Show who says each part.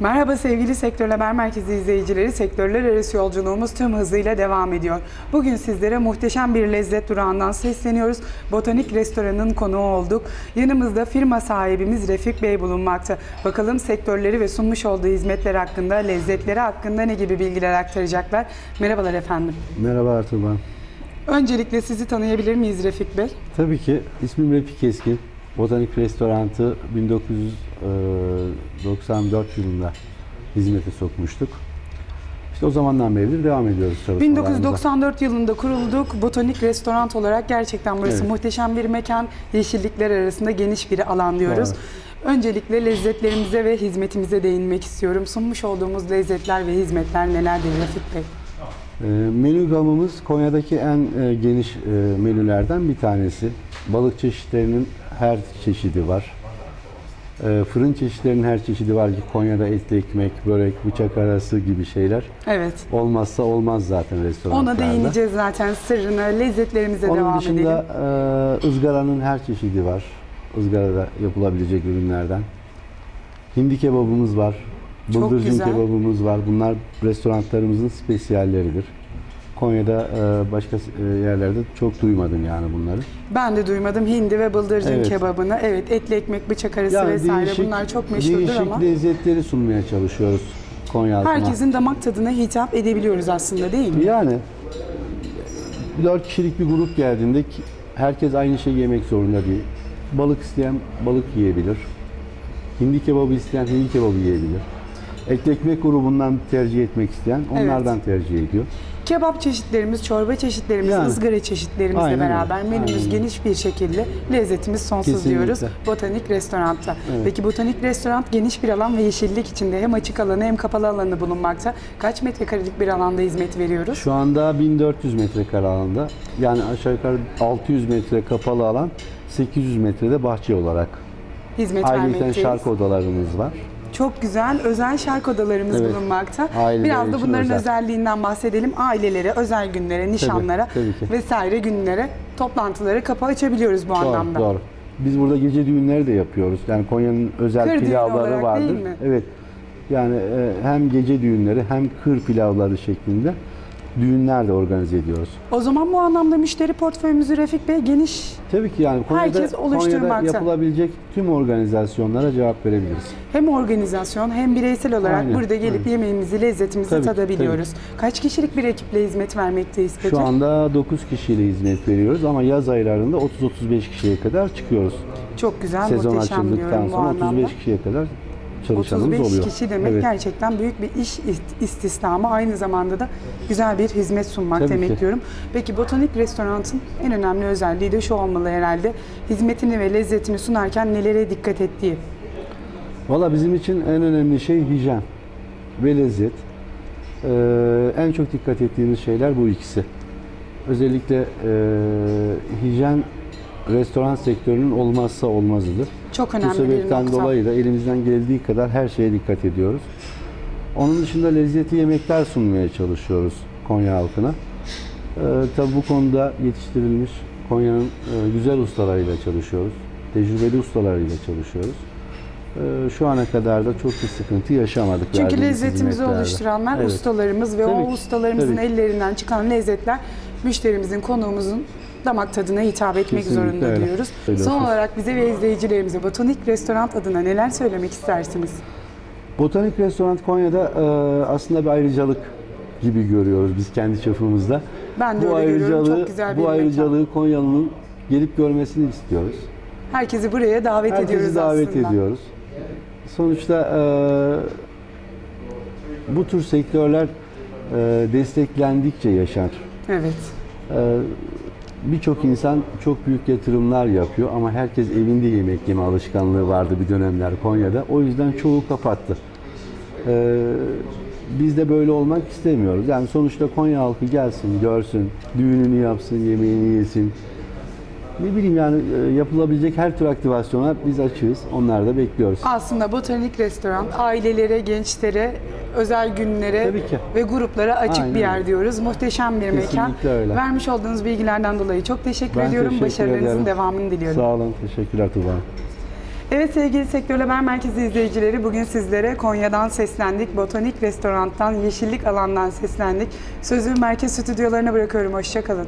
Speaker 1: Merhaba sevgili Sektör Haber Merkezi izleyicileri. Sektörler arası yolculuğumuz tüm hızıyla devam ediyor. Bugün sizlere muhteşem bir lezzet durağından sesleniyoruz. Botanik Restoran'ın konuğu olduk. Yanımızda firma sahibimiz Refik Bey bulunmakta. Bakalım sektörleri ve sunmuş olduğu hizmetler hakkında, lezzetleri hakkında ne gibi bilgiler aktaracaklar. Merhabalar efendim.
Speaker 2: Merhaba Ertuğrul.
Speaker 1: Öncelikle sizi tanıyabilir miyiz Refik Bey?
Speaker 2: Tabii ki ismim Refik Keskin. Botanik Restorantı 1994 yılında hizmete sokmuştuk. İşte o zamandan beridir devam ediyoruz çalışmalarımıza.
Speaker 1: 1994 yılında kurulduk. Botanik Restoran olarak gerçekten burası
Speaker 2: Evet.
Speaker 1: muhteşem bir mekan. Yeşillikler arasında geniş bir alan diyoruz. Öncelikle lezzetlerimize ve hizmetimize değinmek istiyorum. Sunmuş olduğumuz lezzetler ve hizmetler nelerdir Refik Bey?
Speaker 2: Ee, menü gamımız Konya'daki en e, geniş e, menülerden bir tanesi. Balık çeşitlerinin her çeşidi var. Ee, fırın çeşitlerinin her çeşidi var ki Konya'da etli ekmek, börek, bıçak arası gibi şeyler.
Speaker 1: Evet.
Speaker 2: Olmazsa olmaz zaten restoranlarda.
Speaker 1: Ona değineceğiz zaten sırrını. Lezzetlerimize
Speaker 2: Onun
Speaker 1: devam
Speaker 2: dışında
Speaker 1: edelim.
Speaker 2: e, ızgaranın her çeşidi var. Izgarada yapılabilecek ürünlerden. Hindi kebabımız var.
Speaker 1: Çok
Speaker 2: Bıldırcın
Speaker 1: güzel.
Speaker 2: kebabımız var. Bunlar restoranlarımızın spesiyalleridir. Konya'da e, başka e, yerlerde çok duymadım yani bunları.
Speaker 1: Ben de duymadım hindi ve bıldırcın
Speaker 2: Evet.
Speaker 1: kebabını. Evet etli ekmek, bıçak arası
Speaker 2: Yani
Speaker 1: vesaire
Speaker 2: değişik-
Speaker 1: bunlar çok meşhurdur
Speaker 2: değişik
Speaker 1: ama
Speaker 2: lezzetleri sunmaya çalışıyoruz Konya halkına.
Speaker 1: herkesin damak tadına hitap edebiliyoruz aslında değil mi?
Speaker 2: Yani dört kişilik bir grup geldiğinde ki- herkes aynı şeyi yemek zorunda değil. Balık isteyen balık yiyebilir. Hindi kebabı isteyen hindi kebabı yiyebilir. Etli ekmek grubundan tercih etmek isteyen onlardan tercih ediyor.
Speaker 1: Kebap çeşitlerimiz, çorba çeşitlerimiz,
Speaker 2: Yani.
Speaker 1: ızgara çeşitlerimizle
Speaker 2: Aynen
Speaker 1: beraber menümüz
Speaker 2: Aynen.
Speaker 1: geniş bir şekilde lezzetimiz sonsuz
Speaker 2: Kesinlikle.
Speaker 1: diyoruz Botanik Restorant'ta.
Speaker 2: Evet.
Speaker 1: Peki Botanik Restoran geniş bir alan ve yeşillik içinde hem açık alanı hem kapalı alanı bulunmakta. Kaç metrekarelik bir alanda hizmet veriyoruz?
Speaker 2: Şu anda 1400 metrekare alanda yani aşağı yukarı 600 metre kapalı alan 800 metrede bahçe olarak.
Speaker 1: Hizmet
Speaker 2: Ayrıca
Speaker 1: vermekteyiz.
Speaker 2: şarkı odalarımız var.
Speaker 1: Çok güzel özel şark odalarımız
Speaker 2: Evet.
Speaker 1: bulunmakta.
Speaker 2: Aileler
Speaker 1: Biraz da
Speaker 2: için
Speaker 1: bunların
Speaker 2: özel.
Speaker 1: özelliğinden bahsedelim. Ailelere, özel günlere, nişanlara
Speaker 2: tabii ki.
Speaker 1: vesaire günlere, toplantılara kapı açabiliyoruz bu
Speaker 2: Doğru,
Speaker 1: anlamda.
Speaker 2: doğru. Biz burada gece düğünleri de yapıyoruz. Yani Konya'nın özel
Speaker 1: Kır düğünü
Speaker 2: pilavları
Speaker 1: olarak
Speaker 2: vardır.
Speaker 1: değil mi?
Speaker 2: Evet. Yani e, hem gece düğünleri hem kır pilavları şeklinde düğünler de organize ediyoruz.
Speaker 1: O zaman bu anlamda müşteri portföyümüzü Refik Bey geniş
Speaker 2: Tabii ki yani Konya'da,
Speaker 1: Herkes oluşturmakta.
Speaker 2: Konya'da yapılabilecek tüm organizasyonlara cevap verebiliriz.
Speaker 1: hem organizasyon hem bireysel olarak
Speaker 2: Aynen,
Speaker 1: burada gelip yemeğimizi, lezzetimizi
Speaker 2: Tabii ki,
Speaker 1: tadabiliyoruz. Kaç kişilik bir ekiple hizmet vermekteyiz peki?
Speaker 2: Şu anda 9 kişiyle hizmet veriyoruz ama yaz aylarında 30-35 kişiye kadar çıkıyoruz.
Speaker 1: Çok güzel,
Speaker 2: Sezon
Speaker 1: muhteşem
Speaker 2: açıldıktan
Speaker 1: diyorum bu
Speaker 2: sonra
Speaker 1: anlamda.
Speaker 2: 35 kişiye kadar çalışanımız
Speaker 1: 35
Speaker 2: oluyor.
Speaker 1: kişi demek
Speaker 2: Evet.
Speaker 1: gerçekten büyük bir iş ist- istihdamı aynı zamanda da güzel bir hizmet sunmak
Speaker 2: Tabii
Speaker 1: demek
Speaker 2: ki.
Speaker 1: diyorum. Peki Botanik Restorant'ın en önemli özelliği de şu olmalı herhalde. Hizmetini ve lezzetini sunarken nelere dikkat ettiği.
Speaker 2: Valla bizim için en önemli şey hijyen ve lezzet. Ee, en çok dikkat ettiğimiz şeyler bu ikisi. Özellikle e, hijyen restoran sektörünün olmazsa olmazıdır.
Speaker 1: Çok
Speaker 2: Bu
Speaker 1: önemli bir
Speaker 2: sebepten
Speaker 1: nokta.
Speaker 2: dolayı da elimizden geldiği kadar her şeye dikkat ediyoruz. Onun dışında lezzetli yemekler sunmaya çalışıyoruz Konya halkına. Ee, tabii bu konuda yetiştirilmiş Konya'nın e, güzel ustalarıyla çalışıyoruz. Tecrübeli ustalarıyla çalışıyoruz. Ee, şu ana kadar da çok bir sıkıntı yaşamadık.
Speaker 1: Çünkü lezzetimizi oluşturanlar
Speaker 2: Evet.
Speaker 1: ustalarımız ve
Speaker 2: Tabii
Speaker 1: o
Speaker 2: ki,
Speaker 1: ustalarımızın
Speaker 2: tabii
Speaker 1: ellerinden çıkan lezzetler müşterimizin, konuğumuzun damak tadına hitap etmek
Speaker 2: Kesinlikle
Speaker 1: zorunda
Speaker 2: öyle.
Speaker 1: diyoruz.
Speaker 2: Söylüyorsunuz.
Speaker 1: Son olarak bize ve izleyicilerimize Botanik Restoran adına neler söylemek istersiniz?
Speaker 2: Botanik Restoran Konya'da e, aslında bir ayrıcalık gibi görüyoruz biz kendi çapımızda.
Speaker 1: Ben de
Speaker 2: bu
Speaker 1: öyle görüyorum.
Speaker 2: ayrıcalığı,
Speaker 1: Çok güzel bir
Speaker 2: bu
Speaker 1: mekan.
Speaker 2: ayrıcalığı Konyalı'nın gelip görmesini istiyoruz.
Speaker 1: Herkesi buraya davet
Speaker 2: Herkesi
Speaker 1: ediyoruz
Speaker 2: davet
Speaker 1: aslında.
Speaker 2: ediyoruz. Sonuçta e, bu tür sektörler e, desteklendikçe yaşar.
Speaker 1: Evet.
Speaker 2: E, Birçok insan çok büyük yatırımlar yapıyor ama herkes evinde yemek yeme alışkanlığı vardı bir dönemler Konya'da. O yüzden çoğu kapattı. E, biz de böyle olmak istemiyoruz. Yani sonuçta Konya halkı gelsin, görsün, düğününü yapsın, yemeğini yesin. Ne bileyim yani e, yapılabilecek her tür aktivasyona biz açığız. Onlar da bekliyoruz.
Speaker 1: Aslında Botanik Restoran ailelere, gençlere, özel günlere
Speaker 2: Tabii ki.
Speaker 1: ve gruplara açık
Speaker 2: Aynen
Speaker 1: bir yer diyoruz. Muhteşem bir mekan.
Speaker 2: Kesinlikle öyle.
Speaker 1: Vermiş olduğunuz bilgilerden dolayı çok teşekkür
Speaker 2: Ben
Speaker 1: ediyorum.
Speaker 2: teşekkür
Speaker 1: Başarılarınızın
Speaker 2: ederim.
Speaker 1: devamını diliyorum.
Speaker 2: Sağ olun. Teşekkürler Tuba.
Speaker 1: Evet sevgili Sektör Haber Merkezi izleyicileri bugün sizlere Konya'dan seslendik. Botanik Restorant'tan, Yeşillik Alan'dan seslendik. Sözü merkez stüdyolarına bırakıyorum. Hoşçakalın.